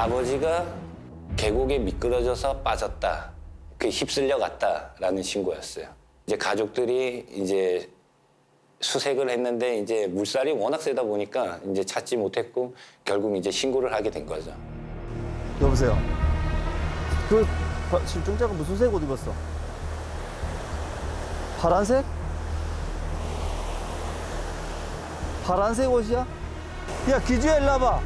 아버지가 계곡에 미끄러져서 빠졌다. 그 휩쓸려 갔다라는 신고였어요. 이제 가족들이 이제 수색을 했는데 이제 물살이 워낙 세다 보니까 이제 찾지 못했고 결국 이제 신고를 하게 된 거죠. 여보세요. 그 바- 실종자가 무슨 색 옷 입었어? 파란색? 파란색 옷이야? 야 기주야 일로 와봐.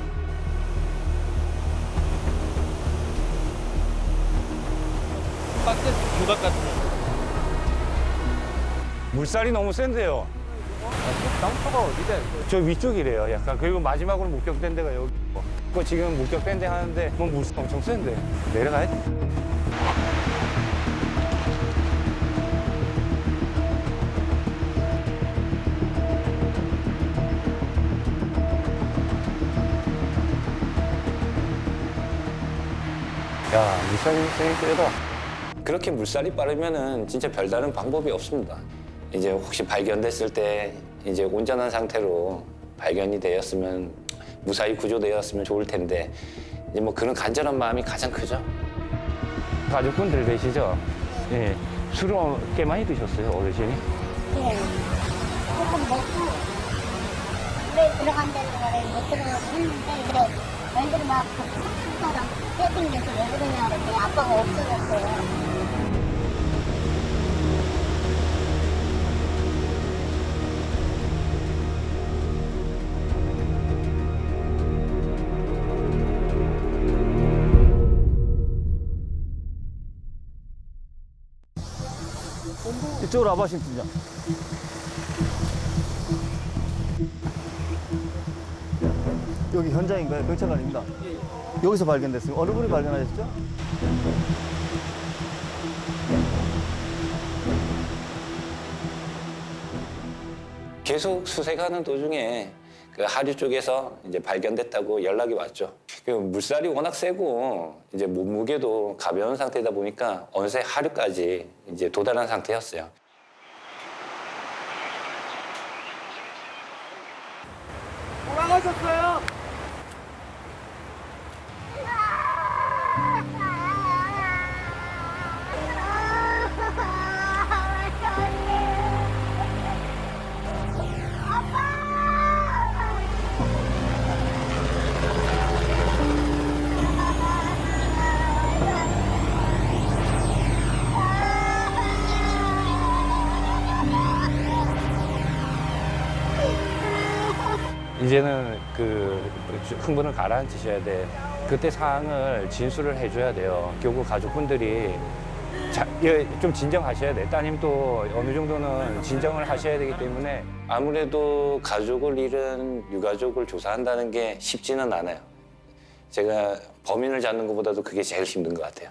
밖에 윤곽 같은 물살이 너무 센데요. 장소가 어디대? 저 위쪽이래요. 약간 그리고 마지막으로 목격된 데가 여기. 그 지금 목격된 데 하는데 뭐 물살 엄청 센데 내려가야 돼. 야 물살이 세긴 세다. 그렇게 물살이 빠르면은 진짜 별다른 방법이 없습니다. 이제 혹시 발견됐을 때 이제 온전한 상태로 발견이 되었으면 무사히 구조되었으면 좋을 텐데 이제 뭐 그런 간절한 마음이 가장 크죠. 가족분들 계시죠? 예. 술을 꽤 많이 드셨어요, 어르신이? 예. 조금 먹고 왜 들어간다는 거를 못 들어가고 했는데 그래 애들이 막 사람 세팅돼서 왜 그러냐 그랬더니 아빠가 없어졌어요. 이쪽으로 와봐 심팀장. 여기 현장인가요? 경찰관입니다. 여기서 발견됐어요. 어느 분이 발견하셨죠? 계속 수색하는 도중에 그 하류 쪽에서 이제 발견됐다고 연락이 왔죠. 그 물살이 워낙 세고 이제 몸무게도 가벼운 상태다 보니까 어느새 하류까지 이제 도달한 상태였어요. 돌아가셨어요? 이제는 그 흥분을 가라앉히셔야 돼. 그때 상황을 진술을 해줘야 돼요. 결국 가족분들이 자, 예, 좀 진정하셔야 돼. 따님도 어느 정도는 진정을 하셔야 되기 때문에 아무래도 가족을 잃은 유가족을 조사한다는 게 쉽지는 않아요. 제가 범인을 잡는 것보다도 그게 제일 힘든 것 같아요.